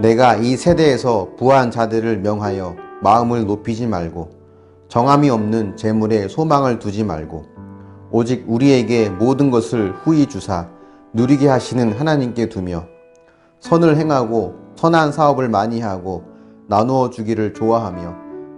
내가 이 세대에서 부한 자들을 명하여 마음을 높이지 말고 정함이 없는 재물에 소망을 두지 말고 오직 우리에게 모든 것을 후히 주사 누리게 하시는 하나님께 두며 선을 행하고 선한 사업을 많이 하고 나누어 주기를 좋아하며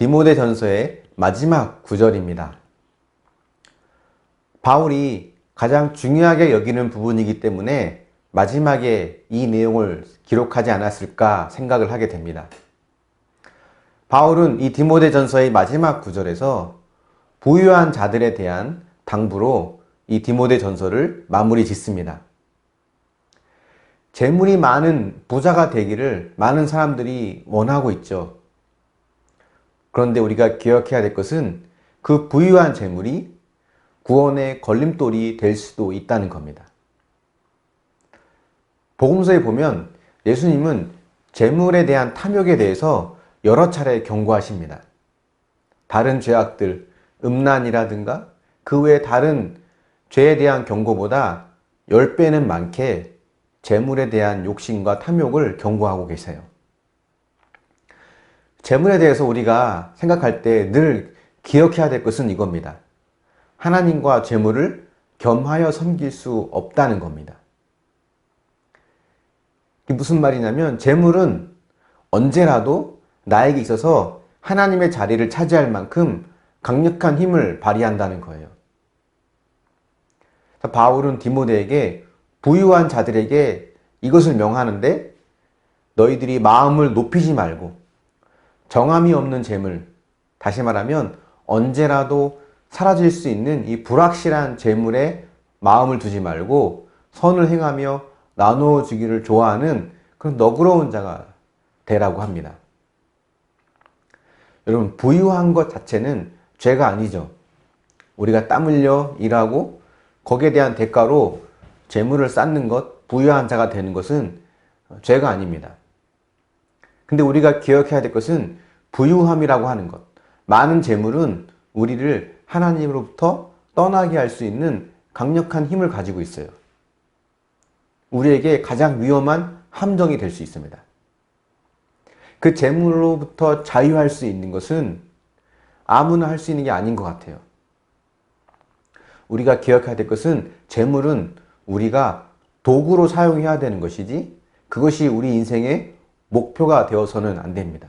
디모데 전서의 마지막 구절입니다. 바울이 가장 중요하게 여기는 부분이기 때문에 마지막에 이 내용을 기록하지 않았을까 생각을 하게 됩니다. 바울은 이 디모데 전서의 마지막 구절에서 부유한 자들에 대한 당부로 이 디모데 전서를 마무리 짓습니다. 재물이 많은 부자가 되기를 많은 사람들이 원하고 있죠. 그런데 우리가 기억해야 될 것은 그 부유한 재물이 구원의 걸림돌이 될 수도 있다는 겁니다. 복음서에 보면 예수님은 재물에 대한 탐욕에 대해서 여러 차례 경고하십니다. 다른 죄악들, 음란이라든가 그 외 다른 죄에 대한 경고보다 10배는 많게 재물에 대한 욕심과 탐욕을 경고하고 계세요. 재물에 대해서 우리가 생각할 때 늘 기억해야 될 것은 이겁니다. 하나님과 재물을 겸하여 섬길 수 없다는 겁니다. 이게 무슨 말이냐면 재물은 언제라도 나에게 있어서 하나님의 자리를 차지할 만큼 강력한 힘을 발휘한다는 거예요. 바울은 디모데에게 부유한 자들에게 이것을 명하는데 너희들이 마음을 높이지 말고 정함이 없는 재물, 다시 말하면 언제라도 사라질 수 있는 이 불확실한 재물에 마음을 두지 말고 선을 행하며 나누어 주기를 좋아하는 그런 너그러운 자가 되라고 합니다. 여러분, 부유한 것 자체는 죄가 아니죠. 우리가 땀 흘려 일하고 거기에 대한 대가로 재물을 쌓는 것, 부유한 자가 되는 것은 죄가 아닙니다. 근데 우리가 기억해야 될 것은 부유함이라고 하는 것. 많은 재물은 우리를 하나님으로부터 떠나게 할 수 있는 강력한 힘을 가지고 있어요. 우리에게 가장 위험한 함정이 될 수 있습니다. 그 재물로부터 자유할 수 있는 것은 아무나 할 수 있는 게 아닌 것 같아요. 우리가 기억해야 될 것은 재물은 우리가 도구로 사용해야 되는 것이지 그것이 우리 인생의 목표가 되어서는 안 됩니다.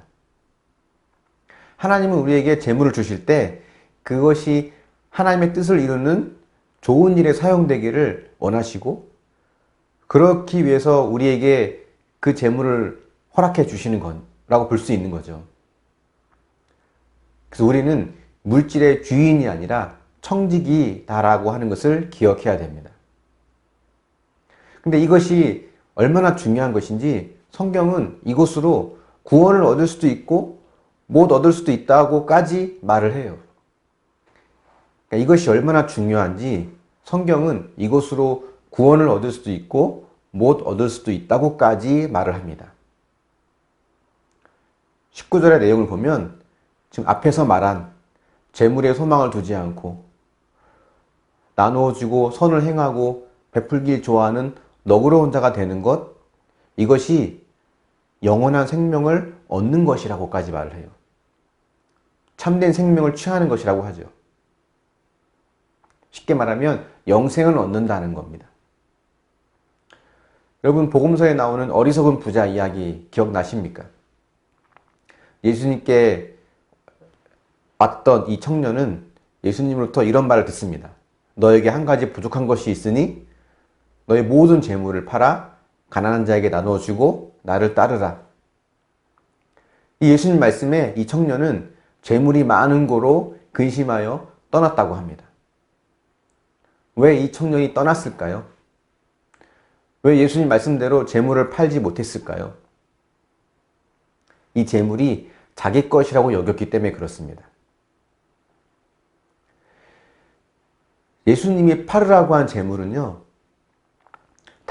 하나님은 우리에게 재물을 주실 때 그것이 하나님의 뜻을 이루는 좋은 일에 사용되기를 원하시고 그렇기 위해서 우리에게 그 재물을 허락해 주시는 거라고 볼 수 있는 거죠. 그래서 우리는 물질의 주인이 아니라 청직이다라고 하는 것을 기억해야 됩니다. 근데 이것이 얼마나 중요한 것인지 성경은 이것으로 구원을 얻을 수도 있고 못 얻을 수도 있다고까지 말을 해요. 그러니까 이것이 얼마나 중요한지 성경은 이것으로 구원을 얻을 수도 있고 못 얻을 수도 있다고까지 말을 합니다. 19절의 내용을 보면 지금 앞에서 말한 재물에 소망을 두지 않고 나누어 주고 선을 행하고 베풀길 좋아하는 너그러운 자가 되는 것 이것이 영원한 생명을 얻는 것이라고까지 말을 해요. 참된 생명을 취하는 것이라고 하죠. 쉽게 말하면 영생을 얻는다는 겁니다. 여러분 복음서에 나오는 어리석은 부자 이야기 기억나십니까? 예수님께 왔던 이 청년은 예수님으로부터 이런 말을 듣습니다. 너에게 한 가지 부족한 것이 있으니 너의 모든 재물을 팔아 가난한 자에게 나누어 주고 나를 따르라. 이 예수님 말씀에 이 청년은 재물이 많은 고로 근심하여 떠났다고 합니다. 왜 이 청년이 떠났을까요? 왜 예수님 말씀대로 재물을 팔지 못했을까요? 이 재물이 자기 것이라고 여겼기 때문에 그렇습니다. 예수님이 팔으라고 한 재물은요,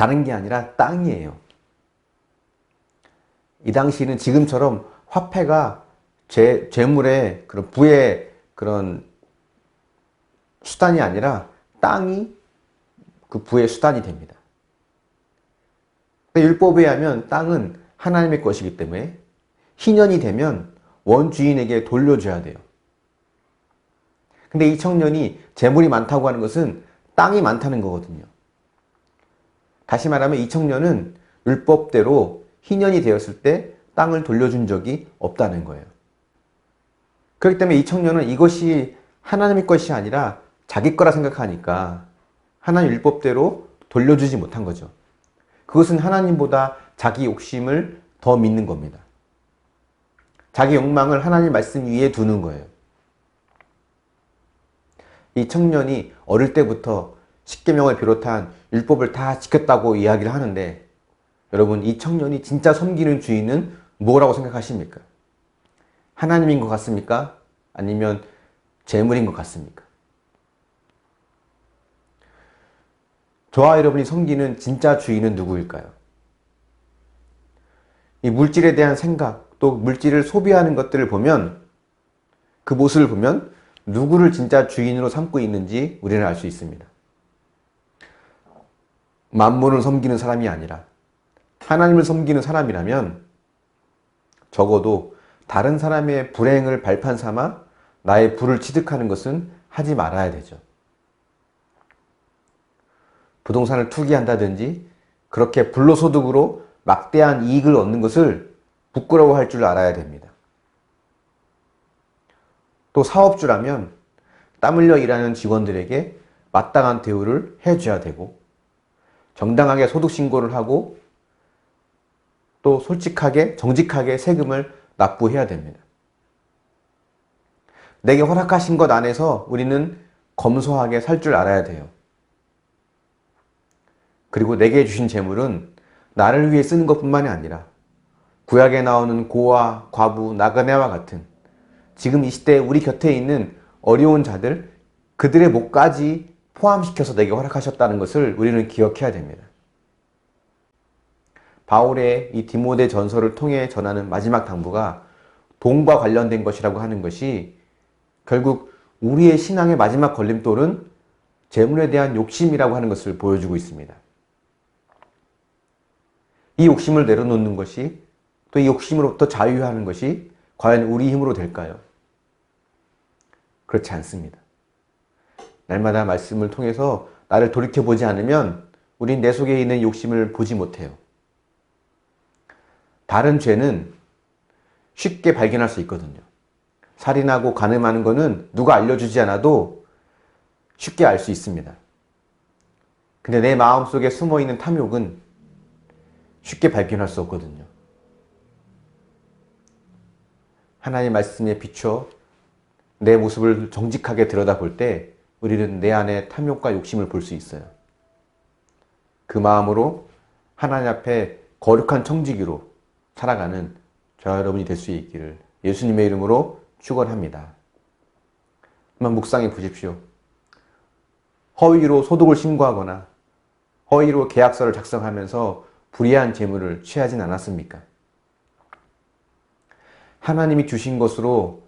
다른 게 아니라 땅이에요. 이 당시는 지금처럼 화폐가 재, 재물의 그런 부의 그런 수단이 아니라 땅이 그 부의 수단이 됩니다. 율법에 하면 땅은 하나님의 것이기 때문에 희년이 되면 원주인에게 돌려줘야 돼요. 근데 이 청년이 재물이 많다고 하는 것은 땅이 많다는 거거든요. 다시 말하면 이 청년은 율법대로 희년이 되었을 때 땅을 돌려준 적이 없다는 거예요. 그렇기 때문에 이 청년은 이것이 하나님의 것이 아니라 자기 거라 생각하니까 하나님 율법대로 돌려주지 못한 거죠. 그것은 하나님보다 자기 욕심을 더 믿는 겁니다. 자기 욕망을 하나님 말씀 위에 두는 거예요. 이 청년이 어릴 때부터 십계명을 비롯한 율법을 다 지켰다고 이야기를 하는데 여러분 이 청년이 진짜 섬기는 주인은 뭐라고 생각하십니까? 하나님인 것 같습니까? 아니면 재물인 것 같습니까? 저와 여러분이 섬기는 진짜 주인은 누구일까요? 이 물질에 대한 생각, 또 물질을 소비하는 것들을 보면 그 모습을 보면 누구를 진짜 주인으로 삼고 있는지 우리는 알 수 있습니다. 만물을 섬기는 사람이 아니라 하나님을 섬기는 사람이라면 적어도 다른 사람의 불행을 발판 삼아 나의 부를 취득하는 것은 하지 말아야 되죠. 부동산을 투기한다든지 그렇게 불로소득으로 막대한 이익을 얻는 것을 부끄러워할 줄 알아야 됩니다. 또 사업주라면 땀 흘려 일하는 직원들에게 마땅한 대우를 해줘야 되고 정당하게 소득 신고를 하고 또 솔직하게 정직하게 세금을 납부해야 됩니다. 내게 허락하신 것 안에서 우리는 검소하게 살 줄 알아야 돼요. 그리고 내게 주신 재물은 나를 위해 쓰는 것뿐만이 아니라 구약에 나오는 고아, 과부, 나그네와 같은 지금 이 시대에 우리 곁에 있는 어려운 자들 그들의 목까지 포함시켜서 내게 허락하셨다는 것을 우리는 기억해야 됩니다. 바울의 이 디모데 전서를 통해 전하는 마지막 당부가 돈과 관련된 것이라고 하는 것이 결국 우리의 신앙의 마지막 걸림돌은 재물에 대한 욕심이라고 하는 것을 보여주고 있습니다. 이 욕심을 내려놓는 것이 또 이 욕심으로부터 자유하는 것이 과연 우리 힘으로 될까요? 그렇지 않습니다. 날마다 말씀을 통해서 나를 돌이켜보지 않으면 우린 내 속에 있는 욕심을 보지 못해요. 다른 죄는 쉽게 발견할 수 있거든요. 살인하고 간음하는 것은 누가 알려주지 않아도 쉽게 알 수 있습니다. 근데 내 마음속에 숨어 있는 탐욕은 쉽게 발견할 수 없거든요. 하나님 말씀에 비춰 내 모습을 정직하게 들여다볼 때 우리는 내 안에 탐욕과 욕심을 볼 수 있어요. 그 마음으로 하나님 앞에 거룩한 청지기로 살아가는 저와 여러분이 될 수 있기를 예수님의 이름으로 축원합니다. 한번 묵상해 보십시오. 허위로 소득을 신고하거나 허위로 계약서를 작성하면서 불이한 재물을 취하진 않았습니까? 하나님이 주신 것으로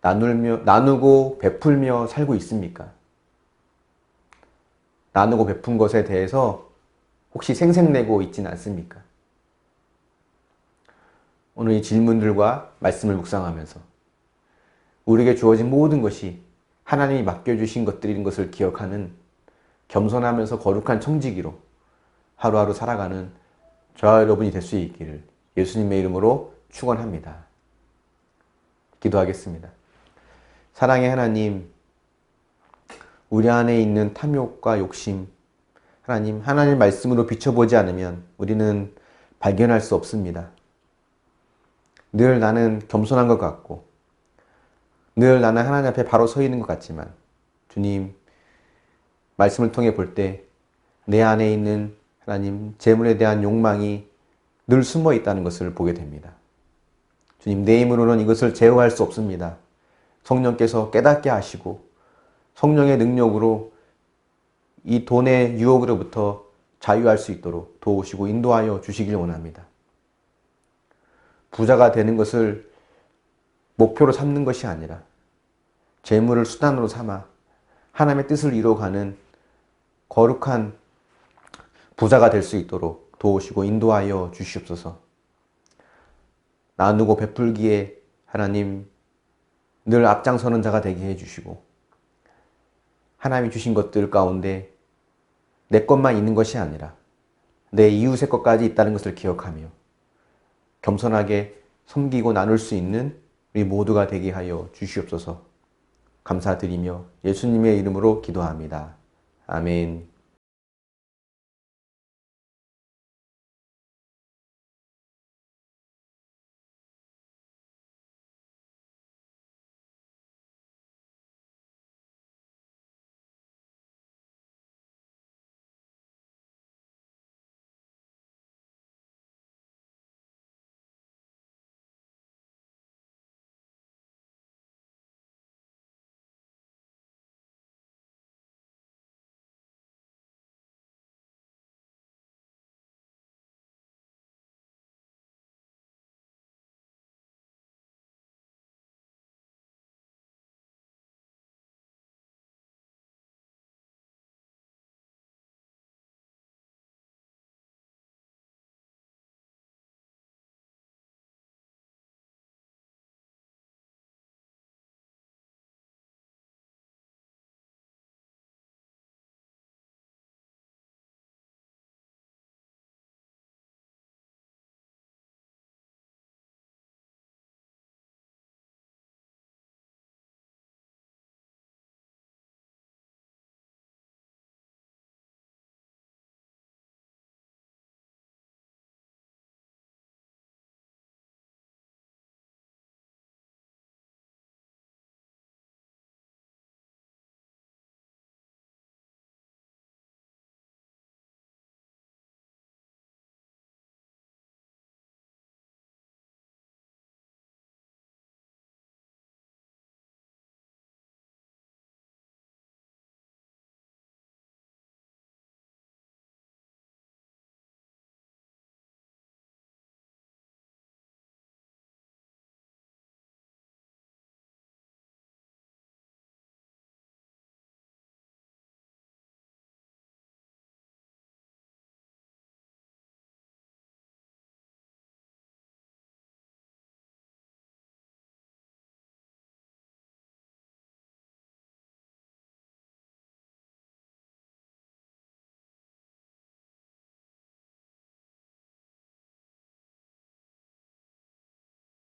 나누며, 나누고 베풀며 살고 있습니까? 나누고 베푼 것에 대해서 혹시 생색내고 있지는 않습니까? 오늘 이 질문들과 말씀을 묵상하면서 우리에게 주어진 모든 것이 하나님이 맡겨주신 것들인 것을 기억하는 겸손하면서 거룩한 청지기로 하루하루 살아가는 저와 여러분이 될 수 있기를 예수님의 이름으로 축원합니다. 기도하겠습니다. 사랑의 하나님, 우리 안에 있는 탐욕과 욕심, 하나님, 하나님 말씀으로 비춰보지 않으면 우리는 발견할 수 없습니다. 늘 나는 겸손한 것 같고, 늘 나는 하나님 앞에 바로 서 있는 것 같지만 주님 말씀을 통해 볼 때 내 안에 있는 하나님 재물에 대한 욕망이 늘 숨어 있다는 것을 보게 됩니다. 주님 내 힘으로는 이것을 제어할 수 없습니다. 성령께서 깨닫게 하시고 성령의 능력으로 이 돈의 유혹으로부터 자유할 수 있도록 도우시고 인도하여 주시길 원합니다. 부자가 되는 것을 목표로 삼는 것이 아니라 재물을 수단으로 삼아 하나님의 뜻을 이루어가는 거룩한 부자가 될 수 있도록 도우시고 인도하여 주시옵소서. 나누고 베풀기에 하나님 늘 앞장서는 자가 되게 해주시고 하나님이 주신 것들 가운데 내 것만 있는 것이 아니라 내 이웃의 것까지 있다는 것을 기억하며 겸손하게 섬기고 나눌 수 있는 우리 모두가 되게 하여 주시옵소서 감사드리며 예수님의 이름으로 기도합니다. 아멘.